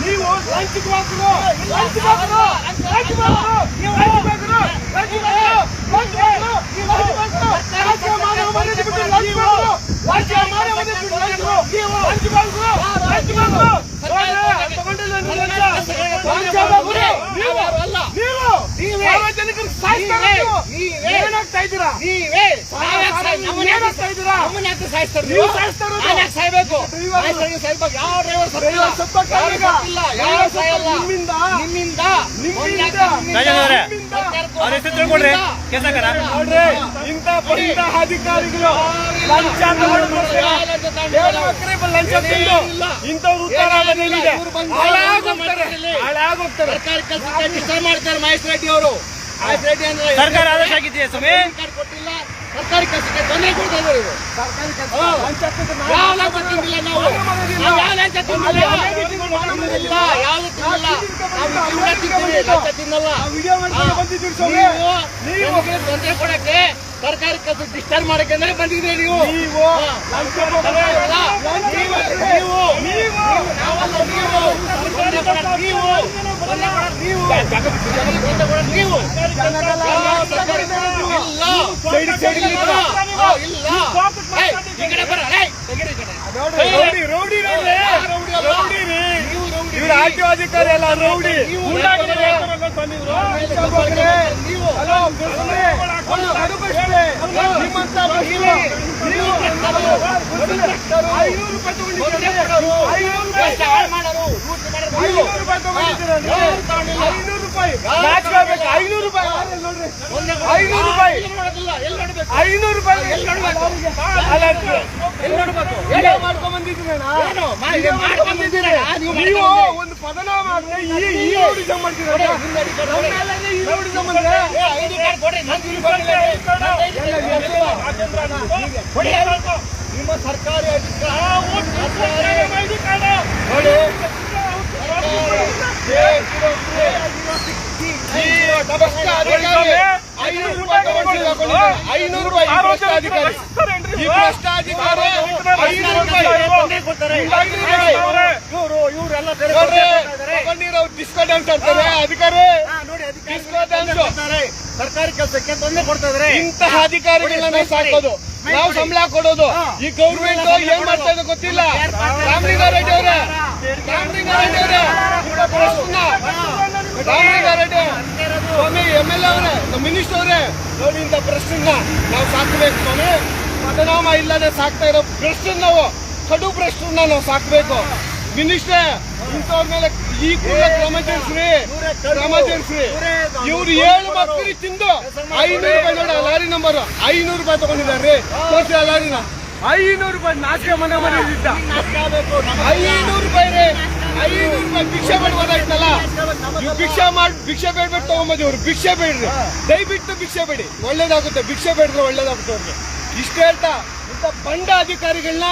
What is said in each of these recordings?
ನೀವು ಲಂಚ್ ಬಾಕ್ರು ಲಂಚ್ ಬಾಕ್ರು ಲಂಚ್ ಬಾಕ್ರು ನೀವು ಲಂಚ್ ಏನಾಗ್ತಾ ಇದ್ದೀರಾ? ನೀವೇ. ಸಾಯ್ಬೇಕು. ಯಾವ ಡ್ರೈವರ್ ಸಾಯಲ್ಲ. ನಿಮ್ಮಿಂದ. ನಿಮ್ಮಿಂದ. ನಿಮ್ಮಿಂದ. ಇಂಥ ಬಂದ ಅಧಿಕಾರಿಗಳು ಲಂಚ ಲಂಚ ತಿಂದು ಇಂಥವ್ರು ಉತ್ತರ ಹಾಳಾಗೋಗ್ತಾರೆ ಹಾಳಾಗೋಗ್ತಾರೆ ಸರ್ಕಾರಿ ಮಾಡ್ತಾರೆ ಮಹೇಶ್ ರೆಡ್ಡಿ ಅವರು. ಸರ್ಕಾರ ಆದೇಶ ಆಗಿದೆಯಾ ಸ್ವಾಮಿ? ಸರ್ಕಾರ ಕೊಟ್ಟಿಲ್ಲ. ಸರ್ಕಾರಿ ಕೆಲಸಕ್ಕೆ ತೊಂದರೆ ಕೊಡ್ತಾ ಇದ್ದಾರೆ ಇವರು ಸರ್ಕಾರಿ ಕೆಲಸ. ಯಾವ ತಿಂದಿಲ್ಲ ನಾವು. ಯಾವ ಲಂಚ ತಿಂದಿಲ್ಲ ಇಲ್ಲ. ತಿನ್ನಲ್ಲ. ತಿಂತೀವಿ. ತಿನ್ನಲ್ಲ ತೊಂದರೆ ಕೊಡಕ್ಕೆ ಸರ್ಕಾರಿ ಡಿಸ್ಟರ್ಬ್ ಮಾಡಕ್ಕೆ ಅಂದ್ರೆ ಬಂದಿದ್ರೆ ನೀವು. ಇವ್ರು ಅಧಿಕಾರಿ ಅಲ್ಲ ರೌಡಿ ನೀವು ಗೂಂಡಾಗಿರಿ. ರೌಡಿ. ಲಂಚ ಕೊಡ್ರಿ. ನೀವು ಹಲೋ ಬಸ್ಸುಗಳೇ, ಒಂದು ಕಡು ಬಸ್ಸುಗಳೇ, ನಿಮ್ಮಂತ ಬಸ್ಸುಗಳು, ನೀವು ಐನೂರು ರೂಪಾಯಿ ತಗೊಂಡಿದ್ದೀರಿ. ಐನೂರು ರೂಪಾಯಿ ಮಾಡ್ಕೊಂಡ್ ರೂಪಾಯಿ ನೀವು ಒಂದು ಪದನ ಮಾಡಿ ಈ ಈ ರೌಡಿಸಂ ಮಾಡ್ತೀರಣ್ಣ ಹಿಂದೆ ಅಡಿ ಕಡೆ ನೋಡಿ. ನಮ್ಮೇಲೆ ಈ ರೌಡಿಸಂ ಅಂದ್ರೆ ಏ, ಐದು ಕಾರ್ಡ್ ಕೊಡಿ, ನಂದು ಯೂನಿಫಾರ್ಮ್ ಇಲ್ಲ ರೀ. ನಂದು ಐದು ಕಾರ್ಡ್ ಇಲ್ಲ. ಕೊಡಿ. ನಿಮ್ಮ ಸರ್ಕಾರಿ ಅಧಿಕಾರ ಐನೂರು ರೂಪಾಯಿ ಈ ಅಧಿಕಾರಿ ಈ ಅಧಿಕಾರಿ ಐನೂರು ರೂಪಾಯಿ ಇವ್ರು? ಇವರೆಲ್ಲ ಬೇರೆ ನೋಡ್ರಿ ಕೊಡ್ತಾರೆ. ತಗೊಂಡಿರೋ ಡಿಸ್ಕೋ ಡ್ಯಾನ್ಸ್ ಆಡ್ತಾರೆ ಅಧಿಕಾರಿ. Disco dance. ಸರ್ಕಾರಿ ಕೆಲಸಕ್ಕೆ ತೊಂದರೆ ಕೊಡ್ತಾ ಇದಾರೆ ಇಂತಹ ಅಧಿಕಾರಿಗಳನ್ನ ನಾವು ಸಾಕೋದು. ನಾವು ಸಂಬಳ ಕೊಡೋದು. ಈ ಗೌರ್ಮೆಂಟ್ ಏನ್ ಮಾಡ್ತಾ ಇದೆ ಗೊತ್ತಿಲ್ಲ? ರಾಮಲಿಂಗಾರೆಡ್ಡಿ ಅವರೇ. ರಾಮಲಿಂಗಾರೆಡ್ಡಿ ಅವರೇ. ಪ್ರಶ್ನ ರಾಮಲಿಂಗಾರೆಡ್ಡಿ ಸ್ವಾಮಿ ಎಂ ಎಲ್ ಅವರೇ ನಮ್ಮ ಮಿನಿಸ್ಟರ್ ಅವರೇ ನೋಡಿ ಇಂಥ ಪ್ರಶ್ನೆನ. ನಾವು ಸಾಕಬೇಕು ಪದನಾಮ ಇಲ್ಲದೆ ಸಾಕ್ತಾ ಇರೋ ಪ್ರಶ್ನೆ ನಾವು ಕಡು ಪ್ರಶ್ನೆನ ನಾವು ಸಾಕಬೇಕು. ಮಿನಿಸ್ಟ್ರೇ ಇಂಥವ್ರ ಮೇಲೆ ಈ ಕೂಡ ಕ್ರಮ ಜರುಗಿಸ್ರಿ ಕ್ರಮ ಜರುಗಿಸ್ರಿ ಇವ್ರು ಏಳು ಮಕ್ಕಳು ತಿಂದು ಐನೂರು ರೂಪಾಯಿ ನೋಡಿ ಲಾರಿ ನಂಬರ್ ಐನೂರು ರೂಪಾಯಿ ತಗೊಂಡಿದ್ದಾರೆ. ತೋರಿಸಿ ಆ ಲಾರಿನ. ಐನೂರು ರೂಪಾಯಿ ನಾಚಿಕೆ ಮನೆ ಮನೆ ಐನೂರು ರೂಪಾಯಿ ರೀ. ಐನೂರು ರೂಪಾಯಿ ಭಿಕ್ಷೆ ಬೇಡಬೋದಾಯ್ತಲ್ಲ ನೀವು ಭಿಕ್ಷೆ ಮಾಡಿ ಭಿಕ್ಷೆ ಬೇಡ್ಬಿಟ್ಟು ತಗೊಂಬದಿ ಅವ್ರು. ಭಿಕ್ಷೆ ಬೇಡ್ರಿ. ದಯವಿಟ್ಟು ಭಿಕ್ಷೆ ಬೇಡಿ. ಒಳ್ಳೇದಾಗುತ್ತೆ. ಭಿಕ್ಷೆ ಬೇಡ್ರೆ ಒಳ್ಳೇದಾಗುತ್ತೆ ಅವ್ರಿಗೆ. ಇಷ್ಟ ಹೇಳ್ತಾ ಇಂಥ ಬಂಡ ಅಧಿಕಾರಿಗಳನ್ನ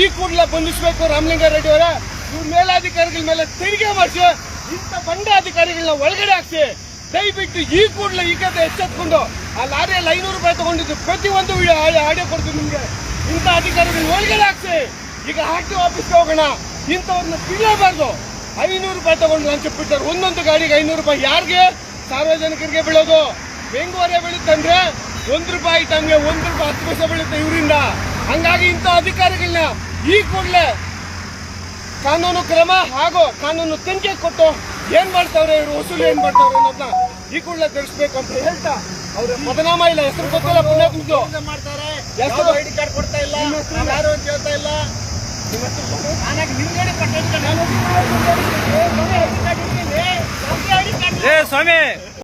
ಈ ಕೂಡಲೇ ಬಂಧಿಸ್ಬೇಕು ರಾಮಲಿಂಗಾರೆಡ್ಡಿ ಅವರ. ಇವ್ರ ಮೇಲಾಧಿಕಾರಿಗಳ ಮೇಲೆ ತೆರಿಗೆ ಮಾಡಿಸಿ ಇಂಥ ಬಂಡ ಅಧಿಕಾರಿಗಳನ್ನ ಒಳಗಡೆ ಹಾಕ್ಸಿ ದಯವಿಟ್ಟು ಈ ಕೂಡಲೇ ಈ ಕತೆ ಎಚ್ಚೆತ್ಕೊಂಡು ಆ ಲಾರಿಯಲ್ಲಿ ಐನೂರು ರೂಪಾಯಿ ತಗೊಂಡಿದ್ದು ಪ್ರತಿಯೊಂದು ಆಡಿಯೋ ಕೊಡ್ತೀವಿ ನಿಮಗೆ. ಇಂಥ ಅಧಿಕಾರಿಗಳನ್ನ ಒಳಗಡೆ ಹಾಕ್ಸಿ. ಈಗ ಹಾಕಿ ಆಫೀಸ್ಗೆ ಹೋಗೋಣ. ಇಂಥವ್ರನ್ನ ಬಿಡಲೇಬಾರ್ದು ಐನೂರು ರೂಪಾಯಿ ತಗೊಂಡು ಲಂಚ ಬಿಟ್ಟರು ಒಂದೊಂದು ಗಾಡಿಗೆ ಐನೂರು ರೂಪಾಯಿ. ಯಾರಿಗೆ? ಸಾರ್ವಜನಿಕರಿಗೆ ಬೀಳೋದು. ಬೆಂಗಳೂರೇ ಬೀಳುತ್ತಂದ್ರೆ ಒಂದು ರೂಪಾಯಿ ತಮಗೆ ಒಂದು ರೂಪಾಯಿ ಹತ್ತು ಪೈಸೆ ಬೀಳುತ್ತೆ ಇವರಿಂದ. ಹಂಗಾಗಿ ಇಂಥ ಅಧಿಕಾರಿಗಳನ್ನ ಈ ಕೂಡಲೇ ಕಾನೂನು ಕ್ರಮ ಹಾಗೂ ಕಾನೂನು ತನಿಖೆ ಕೊಟ್ಟು ಏನ್ ಮಾಡ್ತಾವ್ರೆ ಇವರು? ವಸೂಲಿ ಏನ್ ಮಾಡ್ತಾವ್ರೆ ಅನ್ನೋದನ್ನ ಈ ಕೂಡಲೇ ತಿಳಿಸ್ಬೇಕು ಅಂತ ಹೇಳ್ತಾ ಅವ್ರ. ಬದನಾಮ ಇಲ್ಲ ಹೆಸರು ಗೊತ್ತಿಲ್ಲ ಮಾಡ್ತಾರೆ? ಹೆಸರು? ಐಡಿ ಕಾರ್ಡ್ ಕೊಡ್ತಾ ಇಲ್ಲ ನಿಮ್ಮ ಹೆಸರು? ನಾವ್ ಯಾರು ಅಂತ ಹೇಳ್ತಾ ಇಲ್ಲ ನಾನಾಗ ನಿಮ್ಗೆ ಹೇಳಿ ಕೊಟ್ಟಿದ್ದೀನಿ. ಏ ಸ್ವಾಮಿ.